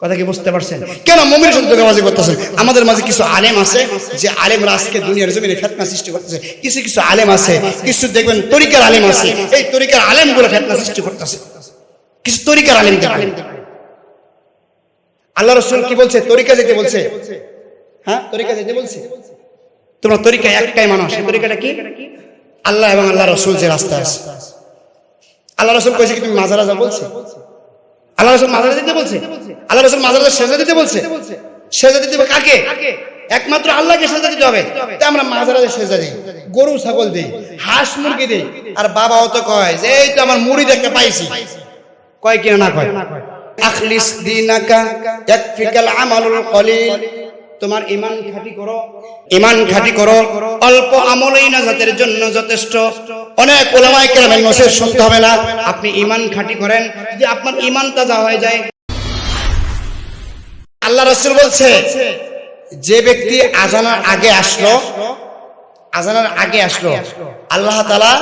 কথা কি বুঝতে পারছেন? কেন মমির সাথে ধোকাবাজি করতেছেন? আমাদের মাঝে কিছু আলেম আছে যে আলেমরা আজকে দুনিয়ার জমিনে ফেতনা সৃষ্টি করতেছে। কিছু কিছু আলেম আছে, কিছু দেখবেন তরিকার আলেম আছে। এই তরিকার আলেমগুলো ফেতনা সৃষ্টি করতেছে। কিছু তরিকার আলেম আল্লাহ রসুল কি বলছে? তরিকা যেতে বলছে। হ্যাঁ? তরিকা যেতে বলছে। তোমার তরিকা একটাই মানুষ তরিকাটা কি? আল্লাহ এবং আল্লাহ রসুল যে রাস্তা আছে। আল্লাহ রসুল কইছে কি, তুমি মাজারা যা বলছে? আল্লাহ রসুল মাজারা দিতে বলছে? আল্লাহ রসুল মাজারা সেজা দিতে বলছে? সেজা দিতে কাকে? একমাত্র আল্লাহকে সেজা দিতে হবে। তাই আমরা মাজারা সেজা দিই, গরু, ছাগল দিই, হাঁস, মুরগি দিই। আর বাবাও তো কয় যে, এই তো আমার মুড়ি দেখতে পাইছি। কয় কিনা না কয়? আখলিস দিনাকা ইয়াকফিকাল আমালুল কলিল। তোমার ইমান খাঁটি করো। ইমান খাঁটি করো। অল্প আমলেই না জাতের জন্য যথেষ্ট। অনেক ওলামায়ে কেরামের নসিহত শুনতে হবে না। আপনি ইমান খাঁটি করেন যে আপনার ইমান তাজা হয়ে যায়। আল্লাহ রাসূল বলছে, যে ব্যক্তি আজানার আগে আসলো, আজানার আগে আসলো, আল্লাহ তাআলা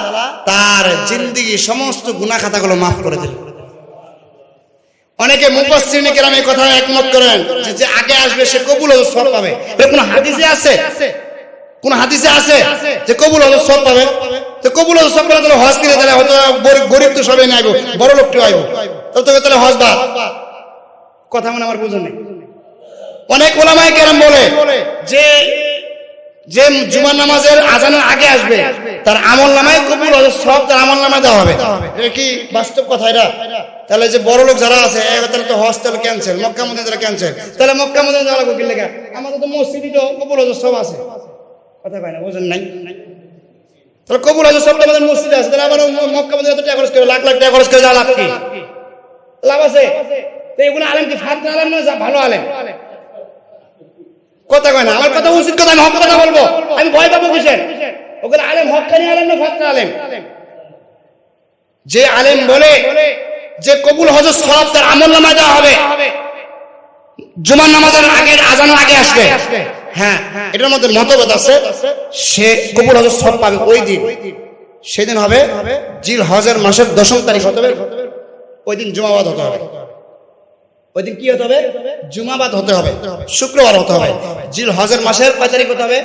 তার জিন্দেগি সমস্ত গুনাহ খাতাগুলো মাফ করে দিল। অনেকে মুফাসসিরিনে কেরাম এই কথা একমত করেন যে আগে আসবে সে কবুল সব পাবে। কোন হাদিসে আছে? কোন হাদিসে আছে যে কবুল হজর সব পাবে? তো কবুল হজর সব পেলে তাহলে হজ কিনে তাহলে হয়তো গরিব- তো সবাই নাইব বড় লোকটিও আইব। তাহলে তোকে তাহলে হজ বাদ। কথা মনে আমার বুঝুন নেই। অনেক ওলামায়ে কেরাম বলে যে যে জুমার নামাজের আজানের আগে আসবে তার আমল নামায় কবুল হজর সব তার আমল নামায় দেওয়া হবে। এটা কি বাস্তব কথা এটা? তাহলে যে বড় লোক যারা আছে তাহলে তো হজ তাহলে ক্যান্সেল মক্কা মদিনা ক্যান্সেল তাহলে মক্কা মদিনা যাওয়া লাগবে কি লেখা? আমাদের তো মসজিদই তো কবুল হজর সব আছে। কথা কয় না, বুঝেন নাই? তাহলে কবুল হজর সব আমাদের মসজিদে আছে। তাহলে আবার মক্কা মদিনা তো টাকা খরচ করে, লাখ লাখ টাকা খরচ করে যাওয়া লাভ কি? লাভ আছে? তো এগুলো আলেম কি ফাঁদ আলেম না ভালো আলেম? কথা কয় না, আমার কথা উচিত কথা, আমি হক কথা বলব। আমি ভয় পাবো কিসের? ওগুলো আলেম হকানি আলেম না ফাঁকা আলেম? যে আলেম বলে যে কবুল হজর সব তার আমল নামায় দেওয়া হবে। জুমার নামাজের আগে আজানের আগে আসবে। হ্যাঁ এটার মধ্যে মতভেদ আছে। সে কবুল হজর সব পাবে ওই দিন। সেদিন হবে জিল হজের মাসের দশম তারিখ হতে হবে। ওই দিন জুমাবাদ হতে হবে। ওই দিন কি হতে হবে? জুমাবাদ হতে হবে। শুক্রবার হতে হবে। জিল হজের মাসের কয় তারিখ হতে হবে?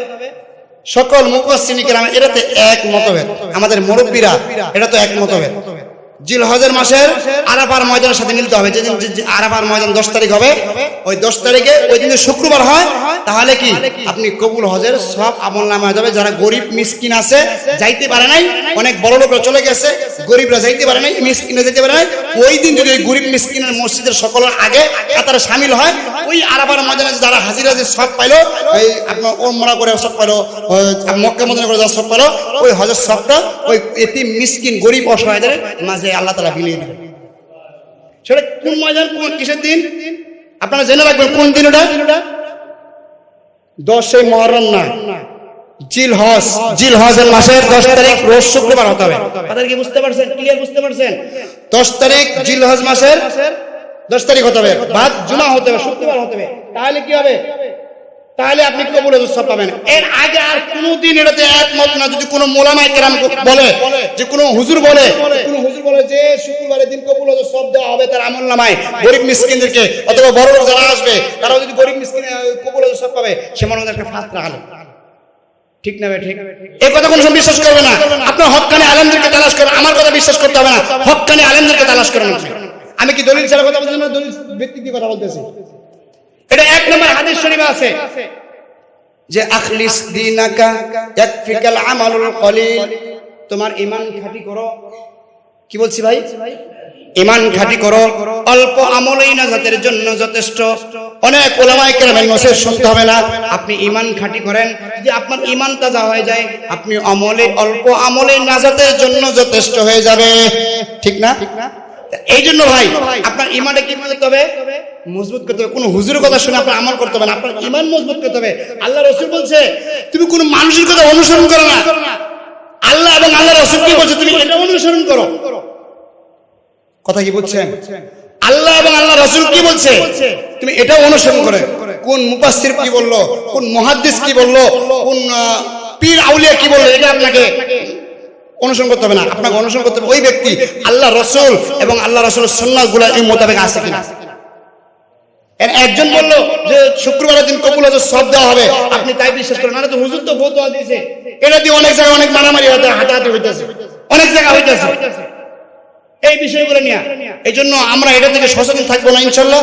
সকল মুখ মুখশ্রেণী গ্রামে এটাতে এক মতভেদ। আমাদের মুরব্বীরা এটা তো এক মতভেদ। জিল হজের মাসের আরাফার ময়দানের সাথে মিলতে হবে। যেদিন আরাফার ময়দান দশ তারিখ হবে, ওই দশ তারিখে ওই দিন শুক্রবার হয়, তাহলে কি? আপনি কবুল হজের সব আমল নামা যাবে। যারা গরিব, মিসকিন আছে, যাইতে পারে নাই, অনেক বড় লোকরা চলে গেছে, গরিবরা যাইতে পারে নাই, মিসকিনরা যাইতে পারে নাই, ওই দিন যদি ওই গরিব, মিসকিনের মসজিদের সকলের আগে তারা সামিল হয় ওই আরাফার মাঝে যারা হাজির যে সব পাইলো। ওই আপনার ওমরা করে সব পাইলো মক্কা মদিনা করে যারা সব পাইলো। ওই হজের সবটা ওই এটি মিসকিন, গরিব, অসহায়দের মাঝে আল্লাহ তালা বিলিয়ে দিলেন। সেটা কোন ময়দান, কোন কিসের দিন? আপনারা জেনে রাখবেন কোন দিন ওটা? দশই মহরম না। জিল হজ জিল হজের মাসের দশ তারিখ রোজ শুক্রবার হতে হবে। কি বুঝতে পারছেন? ক্লিয়ার বুঝতে পারছেন? দশ তারিখ জিল হজ মাসের দশ তারিখ হতে হবে। বাদ জুমা হতে হবে, শুক্রবার হতে হবে। তাহলে কি হবে? তাহলে আপনি কবুল সব পাবেন? এর আগে আর কোনোদিন এটাতে একমত না, যদি কোনো মোলামাই কেরাম বলে, যে কোনো হুজুর বলে হুজুর বলে যে শুক্রবারের দিন কবুল দেওয়া হবে তার আমল নামায় গরিব মিসকিনদেরকে, অথবা বড় লোক যারা আসবে, তারাও যদি গরিব মিসকিন কবুল পাবে, সে একটা আলো ঠিক না ঠিক? এই কথা কোনো বিশ্বাস করবে না। আপনার হকানি আলেমদেরকে তালাশ করবেন আমার কথা বিশ্বাস করতে হবে না। হকানি আলেমদেরকে তালাশ করবেন। আমি কি দলিল ছাড়া কথা বলতেছি না? দলিল দিয়ে কথা বলতেছি। এটা এক নম্বর হাদিস শরীফে আছে। যে, আখলিস দিনাকা ইয়াকফিকাল আমালুল কলিল। তোমার ঈমান খাঁটি করো। কি বলছি ভাই? ঈমান খাঁটি করো। অল্প আমলেই না জাতের জন্য যথেষ্ট। অনেক ওলামায়ে কেরামের নসিহত শুনতে হবে না। আপনি ঈমান খাঁটি করেন। যে, আপনার ঈমান তাজা হয়ে যায়, আপনি আমলে, অল্প আমলে নাজাতের জন্য যথেষ্ট হয়ে যাবে। ঠিক না ঠিক না? এই জন্য ভাই, আপনার ইমানটা কি করতে হবে? মজবুত করতে হবে। কোনো হুজুরের কথা শুনে আপনার আমল করতে হবে আপনার ইমান মজবুত করতে হবে। আল্লাহ রসুল বলছে, তুমি কোনো মানুষের কথা অনুসরণ করো না। আল্লাহ এবং আল্লাহ রসুল কি বলছে, তুমি এটা অনুসরণ করো। কথা কি বলছেন? আল্লাহ এবং আল্লাহ রসুল কি বলছে, তুমি এটা অনুসরণ করে। কোন মুপাসির কি বলল? কোন মহাদ্দিস কি বলল? কোন পীর আউলিয়া কি বলল? এটা আপনাকে অনুসরণ করতে হবে না। আপনাকে অনুসরণ করতে হবে ওই ব্যক্তি আল্লাহ রসুল এবং আল্লাহ রসুলের সন্ন্যাসগুলা এই মোতাবেক আছে কিনা। একজন বলল যে, শুক্রবারের দিন কবুল হজর সব দেওয়া হবে। আপনি তাই বিশ্বাস করেন না তো হুজুর তো দিয়েছে। এটা দিয়ে অনেক জায়গায় অনেক মারামারি হতে হাতাহাতি হইতেছে। অনেক জায়গায় হইতেছে। এই বিষয়গুলো নিয়ে। এই জন্য আমরা এটা থেকে সচেতন থাকব না ইনশাল্লাহ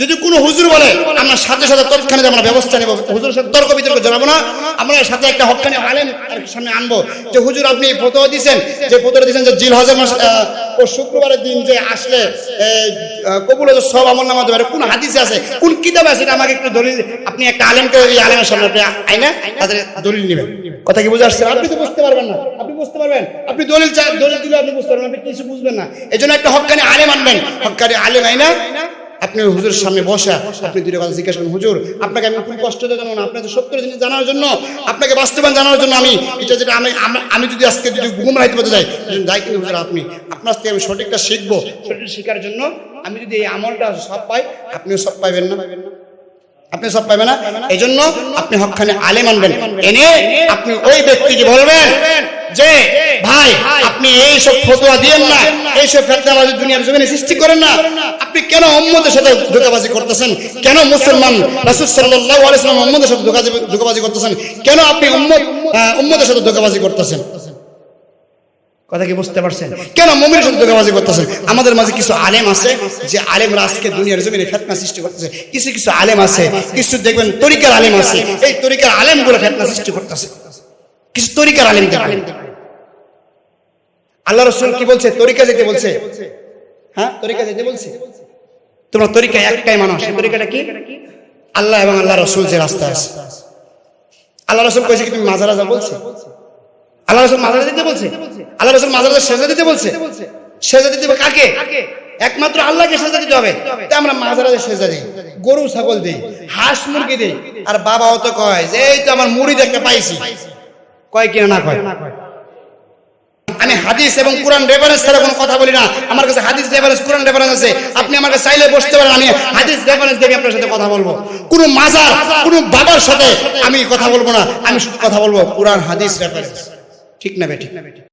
যদি কোনো হুজুর বলে, আমরা সাথে সাথে তৎক্ষণাৎ আমরা ব্যবস্থা নেব। হুজুরের সাথে তর্ক বিতর্ক জড়াবো না। আমরা সাথে একটা হকানি আলেম আর সামনে আনব। যে হুজুর আপনি ফতোয়া দিয়েছেন যে ফতোয়া দিয়েছেন যে জিল হজের মাস ও শুক্রবারের দিন যে আসলে কবুল হজর সব আমল নামা দেবে কোন হাদিসে আছে, কোন কিতাবে আছে আমাকে একটু দলিল, আপনি একটা আলেমকে এই আলেমের সামনে আপনি আইনা তাদের দলিল নেবেন। কথা কি বুঝে আসছে আপনি তো বুঝতে পারবেন না। আপনি বুঝতে পারবেন? আপনি দলিল চা, দলিল দিলে আপনি বুঝতে পারবেন, আপনি কিছু বুঝবেন না। এই জন্য একটা হকানি আলেম আনবেন। হকানি আলেম আইনা আপনি হুজুরের সামনে বসা, আপনি দুটো কথা জিজ্ঞাসা করেন, হুজুর, আপনাকে আমি খুব কষ্ট দেবো না আপনাকে সত্য জিনিস জানার জন্য, আপনাকে বাস্তবায়ন জানার জন্য আমি, এটা যেটা আমি, আমি- যদি আজকে যদি গুম রাইতে পারতে যাই যাই কিন্তু হুজুর আপনি, আপনার থেকে আমি সঠিকটা শিখব। সঠিক শেখার জন্য আমি যদি এই আমলটা সব পাই, আপনিও সব পাইবেন না। আপনি সব পাবেন না। এই জন্য আপনি হকখানে আলেম আনবেন। এনে আপনি ওই ব্যক্তিকে বলবেন যে ভাই আপনি এই সব ফতোয়া দিয়েন না এই সব ফেতনাবাজি দুনিয়ার জমিনে সৃষ্টি করেন না। আপনি কেন উম্মতের সাথে ধোকাবাজি করতেছেন? কেন মুসলমান রাসূল সাল্লাল্লাহু আলাইহি সাল্লাম উম্মতের সাথে ধোকাবাজি করতেছেন? কেন আপনি উম্মত উম্মতের সাথে ধোকাবাজি করতেছেন? কথা কি বুঝতে পারছেন? কেন মমির সাথে ধোকাবাজি করতেছেন? আমাদের মাঝে কিছু আলেম আছে যে আলেমরা আজকে দুনিয়ার জমিনে ফেতনা সৃষ্টি করতেছে। কিছু কিছু আলেম আছে কিছু দেখবেন তরিকার আলেম আছে। এই তরিকার আলেমগুলো ফেতনা সৃষ্টি করতেছে। কিছু তরিকার আল্লাহ রসুল কি বলছে? তরিকা যেতে বলছে। হ্যাঁ? তরিকা যেতে বলছে। তোমার তরিকা একটাই সেই তরিকাটা কি? আল্লাহ এবং আল্লাহ রসুল যে রাস্তা আছে। আল্লাহ রসুল কইছে কি, তুমি মাজারা যা বলছে। আল্লাহ রসুল মাজারা দিতে বলছে। আল্লাহ রসুল মাজারা সেজা দিতে বলছে। সেজা দিতে হবে কাকে? একমাত্র আল্লাহকে সেজা দিতে হবে। তাই আমরা মাজারাতে সেজা দিই, গরু ছাগল দিই, হাঁস মুরগি দিই, আর বাবাও তো কয় যে, এই তো আমার মুড়ি দেখতে পাইছি। কয় কিনা না কয়? আমি হাদিস এবং কোরআন রেফারেন্স ছাড়া কোনো কথা বলি না। আমার কাছে হাদিস রেফারেন্স কোরআন রেফারেন্স আছে। আপনি আমার কাছে চাইলে বসতে পারেন, আমি হাদিস রেফারেন্স দেখে আপনার সাথে কথা বলব। কোনো মাজার, কোনো বাবার সাথে আমি কথা বলব না। আমি শুধু কথা বলব, কোরআন, হাদিস রেফারেন্স ঠিক না ঠিক না